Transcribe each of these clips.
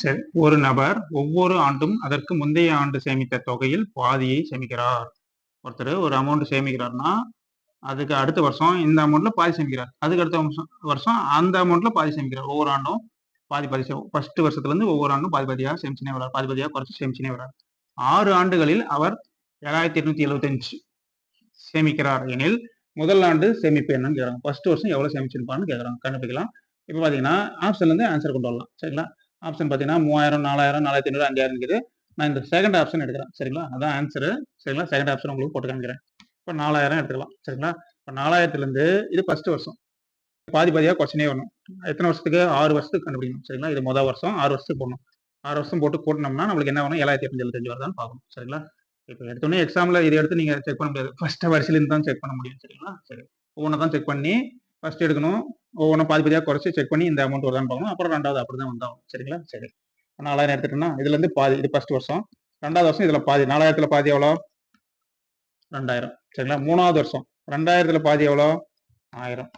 சரி ஒரு நபர் ஒவ்வொரு ஆண்டும் அதற்கு முந்தைய ஆண்டு சேமித்த தொகையில் பாதியை சேமிக்கிறார். ஒருத்தர் ஒரு அமௌண்ட் சேமிக்கிறார்னா அதுக்கு அடுத்த வருஷம் இந்த அமௌண்ட்ல பாதி சேமிக்கிறார். அதுக்கு அடுத்த வருஷம் வருஷம் அந்த அமௌண்ட்ல பாதி சேமிக்கிறார். ஒவ்வொரு ஆண்டும் பாதி பாதி ஃபர்ஸ்ட் வருஷத்துல இருந்து ஒவ்வொரு ஆண்டும் பாதி பாதியாக சேமிச்சுனே வரார். பாதி பாதியாக குறைச்சி சேமிச்சுனே வரார். ஆறு ஆண்டுகளில் அவர் ஏழாயிரத்தி எட்நூத்தி எழுபத்தஞ்சு சேமிக்கிறார் எனில் முதல் ஆண்டு சேமிப்பு என்னன்னு கேட்குறாங்க. ஃபர்ஸ்ட் வருஷம் எவ்வளோ சேமிச்சிருப்பான்னு கேட்குறாங்க. கண்டுபிடிக்கலாம். இப்போ பார்த்தீங்கன்னா ஆப்ஷன்லேருந்து ஆன்சர் கொண்டு வரலாம். சரிங்களா? ஆப்ஷன் பார்த்தீங்கன்னா மூவாயிரம் நாலாயிரம் நாலாயிரத்தி ஐநூறு அஞ்சாயிரம் இருக்குது. நான் இந்த செகண்ட் ஆப்ஷன் எடுக்கிறேன். சரிங்களா? அதான் ஆன்சரு சரிங்களா? செகண்ட் ஆப்ஷன் உங்களுக்கு போட்டு காமிக்கிறேன் இப்போ நாலாயிரம் எடுத்துக்கலாம். சரிங்களா? இப்போ நாலாயிரத்துலேருந்து இது ஃபர்ஸ்ட் வருஷம். பாதி பாதியாக கொஸ்டினே வரணும். எத்தனை வருஷத்துக்கு? ஆறு வருஷத்துக்கு கண்டுபிடிக்கணும். சரிங்களா? இது மொதல் வருஷம். ஆறு வருஷத்துக்கு போடணும். ஆறு வருஷம் போட்டு கூட்டினோம்னா நம்மளுக்கு என்ன வரும்? ஏழாயிரத்தி எட்நூத்தி எழுபத்தஞ்சு வருதான்னு பார்க்கணும். சரிங்களா? இப்போ எடுத்தோடனே எக்ஸாமில் இதை எடுத்து நீங்கள் செக் பண்ண முடியாது. ஃபர்ஸ்ட் வரிசையிலேருந்து தான் செக் பண்ண முடியும். சரிங்களா? சரி. ஒவ்வொன்று தான் செக் பண்ணி ஃபர்ஸ்ட் எடுக்கணும். ஒவ்வொன்றும் பாதி பாதியாக குறைச்சி செக் பண்ணி இந்த அமௌண்ட் வருதான்னு பார்க்கணும். அப்புறம் ரெண்டாவது அப்படி தான் வந்தாகும் சரிங்களா? சரி. நாலாயிரம் எடுத்துட்டோம்னா இதுலேருந்து பாதி இது ஃபர்ஸ்ட் வருஷம். ரெண்டாவது வருஷம் இதில் பாதி. நாலாயிரத்துல பாதி எவ்வளோ? ரெண்டாயிரம். சரிங்களா? மூணாவது வருஷம். ரெண்டாயிரத்துல பாதி எவ்வளோ? ஆயிரம்.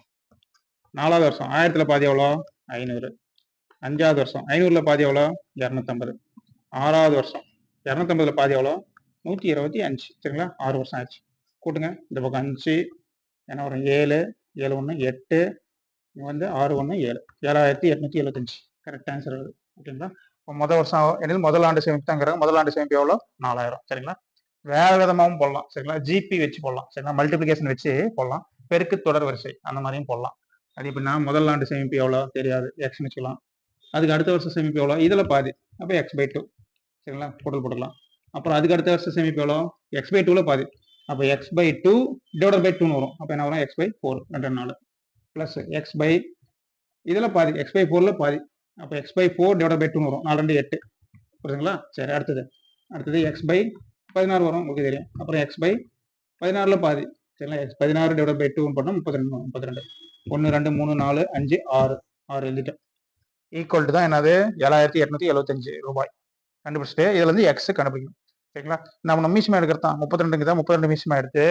நாலாவது வருஷம். ஆயிரத்துல பாதி எவ்வளோ? ஐநூறு. அஞ்சாவது வருஷம். ஐநூறுல பாதி எவ்வளோ? இரநூத்தம்பது. ஆறாவது வருஷம். இரநூத்தம்பதுல பாதி எவ்வளோ? நூற்றி இருபத்தி அஞ்சு. சரிங்களா? ஆறு வருஷம் ஆச்சு. கூட்டுங்க. இந்த பக்கம் அஞ்சு. ஏன்னா வரும் ஏழு. ஏழு ஒன்று எட்டு. வந்து ஆறு ஒன்று ஏழு. ஏழாயிரத்தி எட்நூத்தி எழுபத்தஞ்சு கரெக்ட் ஆன்சர் ஓகேங்களா? இப்போ முதல் வருஷம் என்னது? முதல் ஆண்டு சேமிப்பு தாங்கிறாங்க முதல் ஆண்டு சேமிப்பு எவ்வளோ நாலாயிரம். சரிங்களா? வேற விதமாகவும் போடலாம். சரிங்களா? ஜிபி வச்சு போடலாம். சரிங்களா? மல்டிபிளிகேஷன் வச்சு போடலாம். பெருக்கு தொடர் வரிசை அந்த மாதிரியும் போடலாம். அது எப்படின்னா முதல் ஆண்டு சேமிப்பு எவ்வளோ தெரியாது. எக்ஸ்னு வச்சுக்கலாம். அதுக்கு அடுத்த வருஷம் சேமிப்பு எவ்வளோ இதில் பாதி. அப்போ எக்ஸ் பை டூ சரிங்களா? போட்டல் போட்டுக்கலாம். அப்புறம் அதுக்கு அடுத்த வருஷம் சேமிப்பு எவ்வளோ எக்ஸ் பை டூவில் பாதி. அப்போ x by two divide by டூன்னு வரும். அப்போ என்ன வரும்? எக்ஸ் பை ஃபோர் ரெண்டு நாலு. ப்ளஸ் எக்ஸ் பை இதில் பாதி எக்ஸ் பை ஃபோரில் பாதி. அப்போ x by four divide by டூன்னு வரும். நாலு ரெண்டு எட்டு. புரியுதுங்களா? சரி அடுத்தது. அடுத்தது எக்ஸ் பை பதினாறு வரும். உங்களுக்கு தெரியும். அப்புறம் எக்ஸ் பை பதினாறில் பாதி. சரிங்களா? எக்ஸ் பதினாறு டிவைட் பை டூன்னு பண்ணால் முப்பத்தி ரெண்டு முப்பத்தி ரெண்டு ஒன்று ரெண்டு மூணு நாலு அஞ்சு ஆறு. ஆறு எழுதிட்டேன். ஈக்குவல் டு தான் என்னது? ஏழாயிரத்தி எட்நூத்தி எழுபத்தஞ்சு ரூபாய். கண்டுபிடிச்சிட்டு இதுல இருந்து எக்ஸ் கண்டுபிடிக்கணும். சரிங்களா? நம்ம மீசமா எடுக்கிறது தான் முப்பத்தி ரெண்டுங்க தான் முப்பத்தி ரெண்டு மீசமா எடுத்து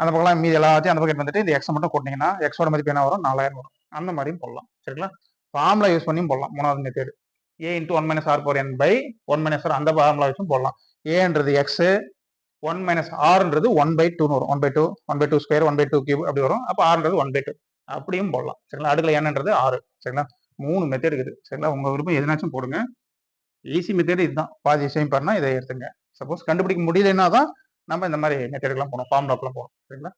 அந்த பக்கம்லாம் மீதி எல்லாத்தையும் அந்த பக்கம் வந்துட்டு இந்த எக்ஸ் மட்டும் கூட்டினீங்கன்னா எக்ஸோட மதிப்பு என்ன வரும்? நாலாயிரம் வரும். அந்த மாதிரியும் போடலாம். சரிங்களா? ஃபார்முலா யூஸ் பண்ணியும் போடலாம். மூணாவது method a into one minus r power n by one minus r அந்த ஃபார்முலா வச்சும் போடலாம். ஏன்றது எக்ஸு ஒன் மைனஸ் ஆர்ன்றது ஒன் பை டூன்னு வரும். One by two one by two square one by two cube அப்படி வரும். அப்போ ஆறுன்றது ஒன் பை டூ அப்படியும் போடலாம். சரிங்களா? அடுக்கல என்னன்றது ஆறு சரிங்களா? மூணு மெத்தேட் இருக்குது. சரிங்களா? உங்கள் விருப்பம் எதுனாச்சும் போடுங்க. ஈஸி மெத்தேடு இதுதான். பாதி சேமிப்பார்னா இதை எடுத்துங்க. சப்போஸ் கண்டுபிடிக்க முடியலன்னா தான் நம்ம இந்த மாதிரி மெத்தடுக்கெல்லாம் ஃபார்ம் ஃபார்முலாக்கெல்லாம் போகணும் சரிங்களா?